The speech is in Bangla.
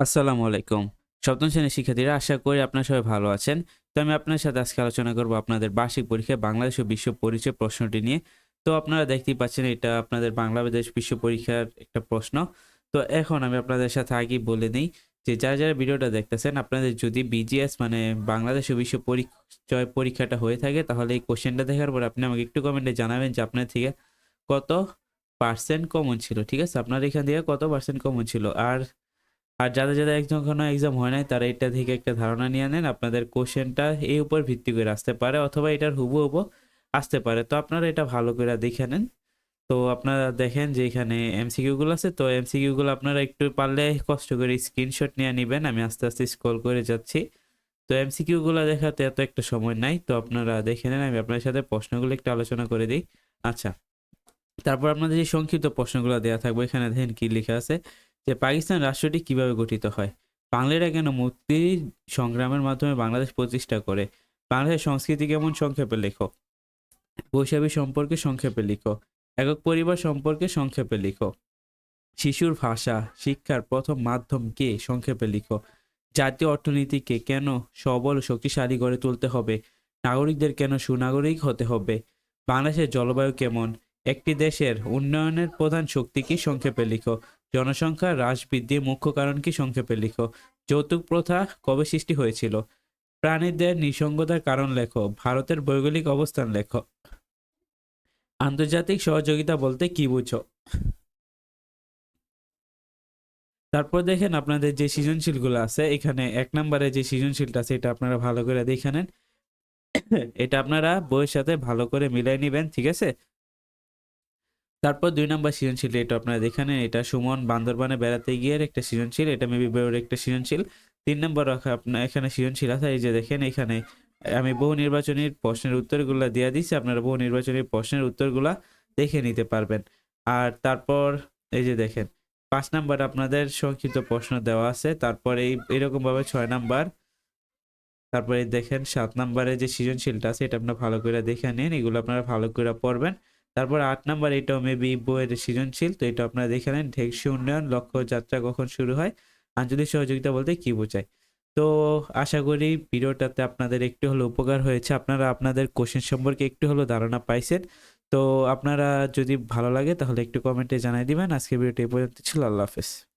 আসসালামু আলাইকুম। সপ্তম শ্রেণির শিক্ষার্থীরা, আশা করি আপনারা সবাই ভালো আছেন। তো আমি আপনার সাথে আজকে আলোচনা করব আপনাদের বার্ষিক পরীক্ষায় বাংলাদেশ ও বিশ্ব পরিচয় প্রশ্নটি নিয়ে। তো আপনারা দেখতেই পাচ্ছেন এটা আপনাদের বাংলাদেশ বিশ্ব পরীক্ষার একটা প্রশ্ন। তো এখন আমি আপনাদের সাথে আগেই বলে নিই যে যারা যারা ভিডিওটা দেখতেছেন, আপনাদের যদি বিজিএস মানে বাংলাদেশ ও বিশ্ব পরিচয় পরীক্ষাটা হয়ে থাকে, তাহলে এই কোশ্চেনটা দেখার পর আপনি আমাকে একটু কমেন্টে জানাবেন যে আপনার থেকে কত পার্সেন্ট কমন ছিল। ঠিক আছে? আপনার এখান থেকে কত পার্সেন্ট কমন ছিল? আর আর যাদের যাদের একজন কোনো এক্সাম হয় নাই, তারা এটা থেকে একটা ধারণা নিয়ে নেন, আপনাদের কোশ্চেনটা এই উপর ভিত্তি করে আসতে পারে অথবা এটার হুবু হুবু আসতে পারে। তো আপনারা এটা ভালো করে দেখে নেন। তো আপনারা দেখেন যে এখানে এমসিকিউগুলো আছে, তো এমসিকিউগুলো আপনারা একটু পারলে কষ্ট করে স্ক্রিনশট নিয়ে নেবেন। আমি আস্তে আস্তে স্ক্রল করে যাচ্ছি। তো এমসিকিউগুলো দেখাতে এত একটা সময় নাই, তো আপনারা দেখে নেন। আমি আপনার সাথে প্রশ্নগুলো একটু আলোচনা করে দিই। আচ্ছা তারপর আপনাদের যে সংক্ষিপ্ত প্রশ্নগুলো দেওয়া থাকবে, এখানে দেখেন কি লেখা আছে। যে পাকিস্তান রাষ্ট্রটি কীভাবে গঠিত হয়? বাংলারা কেন মুক্তি সংগ্রামের মাধ্যমে বাংলাদেশ প্রতিষ্ঠা করে? বাংলাদেশের সংস্কৃতি কেমন? সংক্ষেপে লেখো। বৈশাখী সম্পর্কে সংক্ষেপে লিখো। একক পরিবার সম্পর্কে সংক্ষেপে লিখো। শিশুর ভাষা, শিক্ষার প্রথম মাধ্যম কে? সংক্ষেপে লিখো। জাতীয় অর্থনীতিকে কেন সবল শক্তিশালী গড়ে তুলতে হবে? নাগরিকদের কেন সুনাগরিক হতে হবে? বাংলাদেশের জলবায়ু কেমন? একটি দেশের উন্নয়নের প্রধান শক্তি কি? সংক্ষেপে লিখো। জনসংখ্যা হ্রাস বৃদ্ধির মুখ্য কারণ কি সংক্ষেপে লিখো। যৌতুক প্রথা কবে সৃষ্টি হয়েছিল? প্রাণীদের নিঃসঙ্গতার কারণ লেখো। ভারতের ভৌগোলিক অবস্থান লেখো। আন্তর্জাতিক সহযোগিতা বলতে কি বুঝো? তারপর দেখেন আপনাদের যে সৃজনশীলগুলো আছে, এখানে এক নম্বরে যে সৃজনশীলটা আছে, এটা আপনারা ভালো করে দেখে নেন। এটা আপনারা বইয়ের সাথে ভালো করে মিলাই নেবেন, ঠিক আছে? তারপর দুই নম্বর সৃজনশীল এটা আপনারা দেখে নেন। এটা সুমন বান্দরবানে বেড়াতে গিয়ে একটা সৃজনশীল, এটা মেবি বইয়ের একটা সৃজনশীল। তিন নম্বর আপনার এখানে সৃজনশীল আছে, এই যে দেখেন এখানে আমি বহু নির্বাচনীর প্রশ্নের উত্তরগুলো দিয়ে দিচ্ছি আপনারা বহু নির্বাচনী প্রশ্নের উত্তরগুলা দেখে নিতে পারবেন। আর তারপর এই যে দেখেন, পাঁচ নাম্বার আপনাদের সংক্ষিপ্ত প্রশ্ন দেওয়া আছে, তারপরে এই, এরকমভাবে ছয় নাম্বার, তারপরে দেখেন সাত নাম্বারে যে সৃজনশীলটা আছে, এটা আপনারা ভালো করে দেখে নিন, এগুলো আপনারা ভালো করে পড়বেন। তারপর আট নাম্বার, এটাও মেবি বইয়ের সৃজনশীল, তো এটা আপনারা দেখে নেন, ঢেকসি উন্নয়ন, লক্ষ্য যাত্রা কখন শুরু হয়, আঞ্চলিক সহযোগিতা বলতে কি বোঝায়। তো আশা করি ভিডিওটাতে আপনাদের একটু হলো উপকার হয়েছে, আপনারা আপনাদের কোশ্চেন সম্পর্কে একটু হলো ধারণা পাইছেন, তো আপনারা যদি ভালো লাগে তাহলে একটু কমেন্টে জানাই দিবেন আজকে ভিডিওটি এই পর্যন্ত ছিল, আল্লাহ হাফেজ।